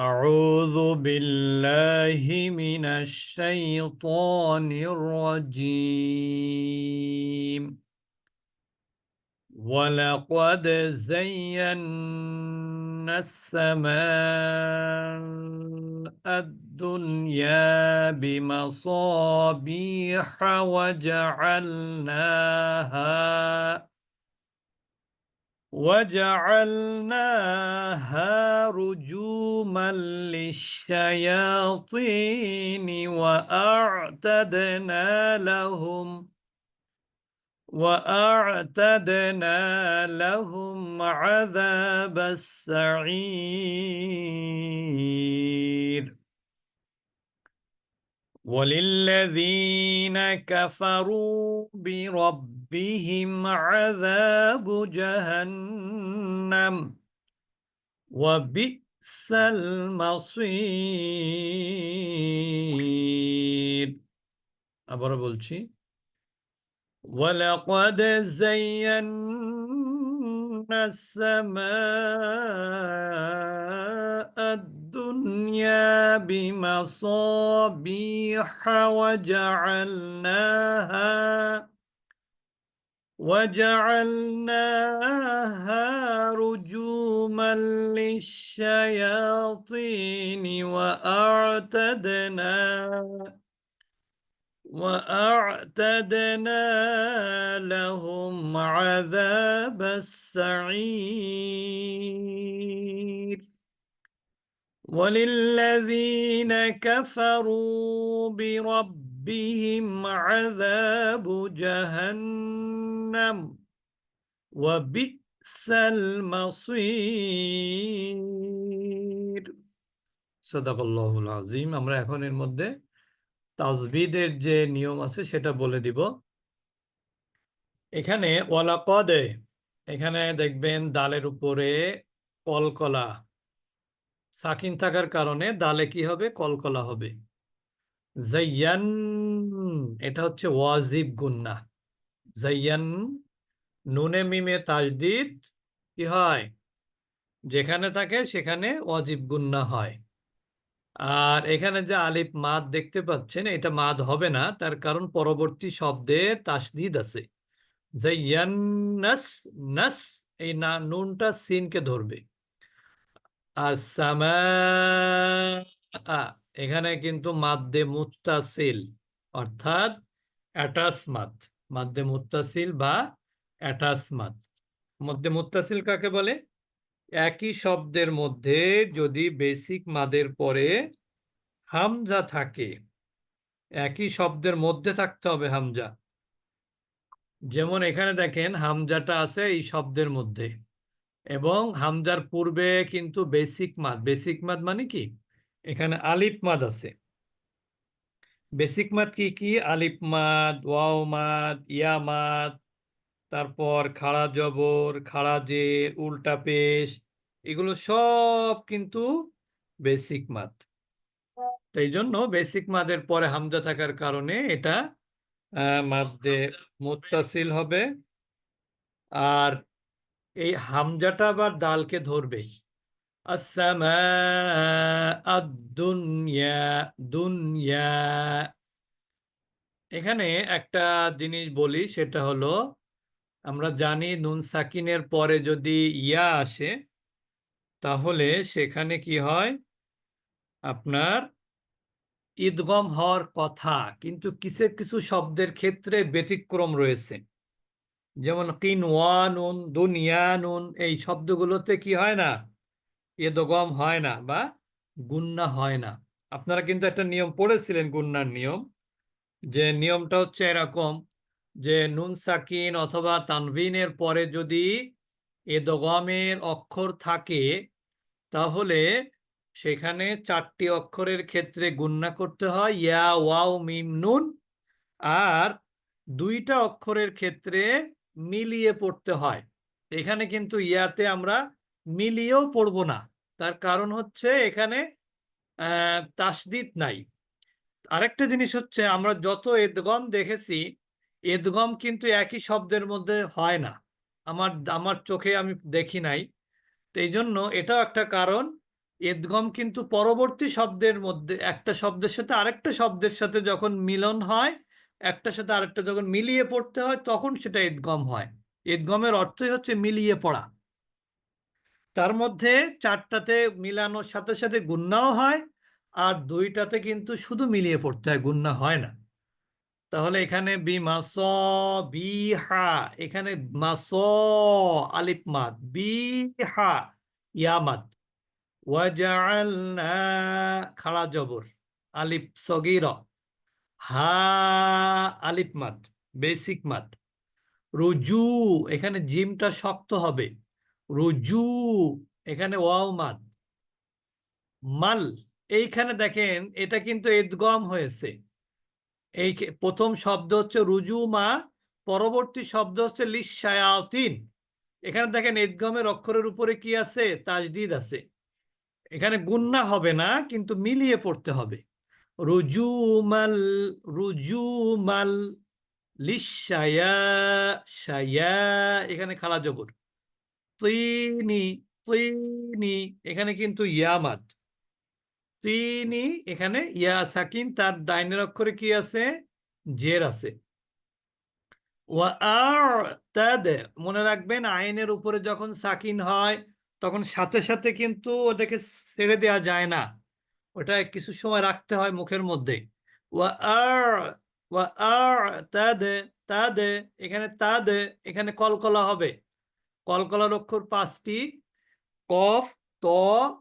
أعوذ بالله من الشيطان الرجيم. ولقد زينا السماء الدنيا بمصابيح وجعلناها وجعلناها رجوما للشياطين وأعتدنا لهم وأعتدنا لهم عذاب السعير. وللذين كفروا بربهم عذاب جهنم وبئس المصير আবারও বলছি ولقد زينا السماء الدنيا بمصابيح وجعلناها وجعلناها رجوما للشياطين وأعتدنا وأعتدنا لهم عذاب السعير وللذين كفروا بربهم عذاب جهنم وبئس المصير صدق الله العظيم আমরা এখন এর মধ্যে তাজবিদের যে নিয়ম আছে সেটা বলে দিব। এখানে ওয়ালাকদে, এখানে দেখবেন দালের উপরে কলকলা। সাকিন থাকার কারণে দালে কি হবে? কলকলা হবে। জাইয়ান, এটা হচ্ছে ওয়াজিব গুন্না। জাইয়ান, নুনে মিমে তাজদিদ কি হয়? যেখানে থাকে সেখানে ওয়াজিব গুন্না হয়। আর এখানে যে আলিফ মাদ দেখতে পাচ্ছেন, এটা মাদ হবে না। তার কারণ পরবর্তী শব্দে তাসদিদ আছে। জাইয়ান নাস নাস, এই না, নুনটা সিনকে ধরবে। আসামা এখানে কিন্তু মাদ্দে মুত্তাসিল, অর্থাৎ অ্যাটাস মাদ। মাদ্দে মুত্তাসিল বা অ্যাটাস মাদ। মধ্যে মুত্তাসিল কাকে বলে? একই শব্দের মধ্যে যদি বেসিক মাদের পরে হামজা থাকে, একই শব্দের মধ্যে থাকতে হবে হামজা। যেমন এখানে দেখেন, হামজাটা আছে এই শব্দের মধ্যে। এবং হামজার পূর্বে কিন্তু বেসিক মাদ। বেসিক মাদ মানে কি? এখানে আলিফ মাদ আছে। বেসিক মাদ কি কি? আলিফ মাদ, ওয়াও মাদ, ইয়া মাদ তারপর খাড়া জবর খাড়া জের উল্টা পেশ এগুলো সব কিন্তু বেসিক মাদ তাই জন্য বেসিক মাদের পরে হামজা থাকার কারণে এটা মাদ্দে মুত্তাসিল হবে। আর এই হামজাটা আবার দালকে ধরবে আসামা দুনিয়া দুনিয়া। এখানে একটা জিনিস বলি সেটা হলো আমরা জানি নুন সাকিনের পরে যদি ইয়া আসে, তাহলে সেখানে কি হয়? আপনার ঈদগম হওয়ার কথা, কিন্তু কিছু কিছু শব্দের ক্ষেত্রে ব্যতিক্রম রয়েছে? যেমন কিন ওয়ানুন দুনিয়ানুন এই শব্দগুলোতে কি হয় না? ঈদগম হয় না বা গুন্না হয় না। আপনারা কিন্তু একটা নিয়ম পড়েছিলেন গুন্নার নিয়ম, যে নিয়মটা হচ্ছে এরকম যে নুন সাকিন অথবা তানভিনের পরে যদি এ দগমের অক্ষর থাকে, তাহলে সেখানে চারটি অক্ষরের ক্ষেত্রে গুন্না করতে হয়, ইয়া, ওয়াও, মিম, নুন। আর দুইটা অক্ষরের ক্ষেত্রে মিলিয়ে পড়তে হয়। এখানে কিন্তু ইয়াতে আমরা মিলিয়েও পড়ব না। তার কারণ হচ্ছে এখানে তাসদিদ নাই। আরেকটা জিনিস হচ্ছে, আমরা যত এদগম দেখেছি এদগম কিন্তু একই শব্দের মধ্যে হয় না। আমার আমার চোখে আমি দেখি নাই। তো এই জন্য এটাও একটা কারণ, এদগম কিন্তু পরবর্তী শব্দের মধ্যে, একটা শব্দের সাথে আরেকটা শব্দের সাথে যখন মিলন হয় একটার সাথে আরেকটা যখন মিলিয়ে পড়তে হয়, তখন সেটা এদগম হয়। এদগমের অর্থই হচ্ছে মিলিয়ে পড়া। তার মধ্যে চারটাতে মিলানোর সাথে সাথে গুন্নাও হয়, আর দুইটাতে কিন্তু শুধু মিলিয়ে পড়তে হয় গুন্না হয় না। তাহলে এখানে বি মাস, বি হা, এখানে মাস, আলিফ মাদ, বি হা ওয়াজাআলনা খাড়া জবর, আলিফ সগীর, হা, আলিফ বেসিক মাদ। রুজু, এখানে জিমটা শক্ত হবে। রুজু, এখানে ওয়াও মাদ। মাল, এইখানে দেখেন, এটা কিন্তু এদগম হয়েছে। এই প্রথম শব্দ হচ্ছে রুজু মা, পরবর্তী শব্দ হচ্ছে লিসায়াতিন এখানে দেখেন এদগমের অক্ষরের উপরে কি আছে? তাজদিদ আছে। এখানে গুন্না হবে না, কিন্তু মিলিয়ে পড়তে হবে। রুজুমাল রুজুমাল লিসায়া সায়া এখানে খালা জবর। তিনি তিনি, এখানে কিন্তু ইয়ামাত। তিনি এখানে ইয়া সাকিন তার ডাইনের অক্ষরে কি আছে? জের আছে। মনে রাখবেন আইনের উপরে যখন সাকিন হয়, তখন সাথে সাথে কিন্তু ওটাকে ছেড়ে দেওয়া যায় না। ওটা কিছু সময় রাখতে হয় মুখের মধ্যে। এখানে তাদ, এখানে কলকলা হবে। কলকলার অক্ষর পাঁচটি, কফ, ত,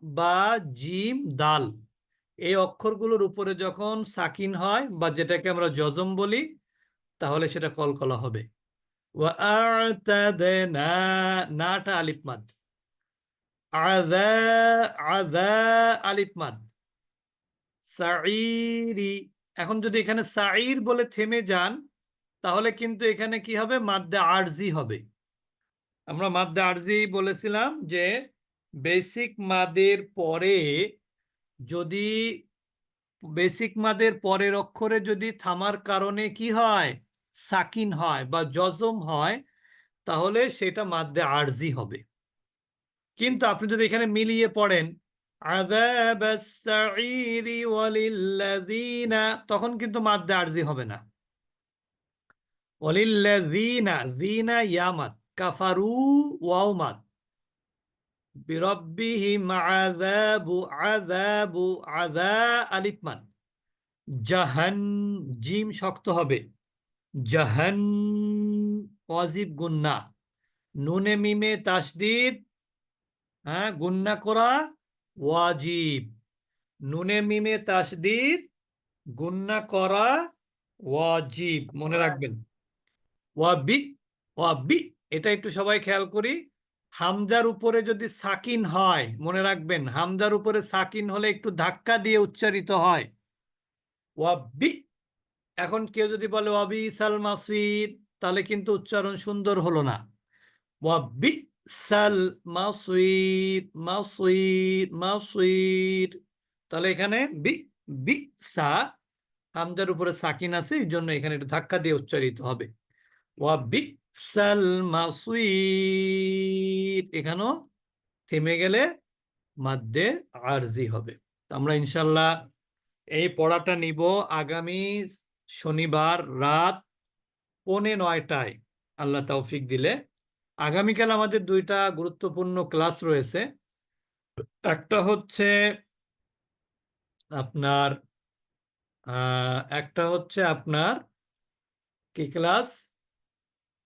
বা, জিম, দাল। এই অক্ষরগুলোর উপরে যখন সাকিন হয় বা যেটাকে আমরা জজম বলি, তাহলে সেটা কলকলা হবে। নাটা আলিফ মাদ। আযা আযা আলিফ মাদ। সাঈরি, এখন যদি এখানে সাঈর বলে থেমে যান, তাহলে কিন্তু এখানে কি হবে? মাদ্দা আরজি হবে। আমরা মাদ্দা আরজি বলেছিলাম যে, বেসিক মাদের পরে যদি বেসিক মাদের পরের অক্ষরে যদি থামার কারণে কি হয়? সাকিন হয় বা জজম হয়, তাহলে সেটা মাদ্দে আরজি হবে। কিন্তু আপনি যদি এখানে মিলিয়ে পড়েন তখন কিন্তু মাদ্দে আরজি হবে না। ওয়ালিল্লাযীনা, যীনা ইয়ামাত, কাফারু ওয়াও মাদ বিরব্বিহিম আযাবু আযাবু আযা আলিফ মাদ জাহান জিম শক্ত হবে। জাহান অজিব গুন্না। নুনে মিমে তাসদিদ হ্যাঁ গুন্না করা ওয়াজিব। নুনে মিমে তাসদিদ গুন্না করা ওয়াজিব। মনে রাখবেন। ওয়াবি ওয়াবি এটা একটু সবাই খেয়াল করি। হামজার উপরে যদি সাকিন হয়, মনে রাখবেন, হামজার উপরে সাকিন হলে একটু ধাক্কা দিয়ে উচ্চারিত হয়। ওয়াবি, এখন কেউ যদি বলে, ওয়াবি সাল মাসিদ তাহলে কিন্তু উচ্চারণ সুন্দর হলো না। ওয়াবি সাল মাসুইদ মাসুইদ মাসুইদ তাহলে এখানে বি বি, সা, হামজার উপরে সাকিন আছে, এই জন্য এখানে একটু ধাক্কা দিয়ে উচ্চারিত হবে। এখানেও থেমে গেলে মাদ্দে আরজি হবে। আমরা ইনশাল্লাহ এই পড়াটা নিব আগামী শনিবার রাত পৌনে নয়টায়। আল্লাহ তৌফিক দিলে। আগামীকাল আমাদের দুইটা গুরুত্বপূর্ণ ক্লাস রয়েছে। একটা হচ্ছে আপনার একটা হচ্ছে আপনার কি ক্লাস?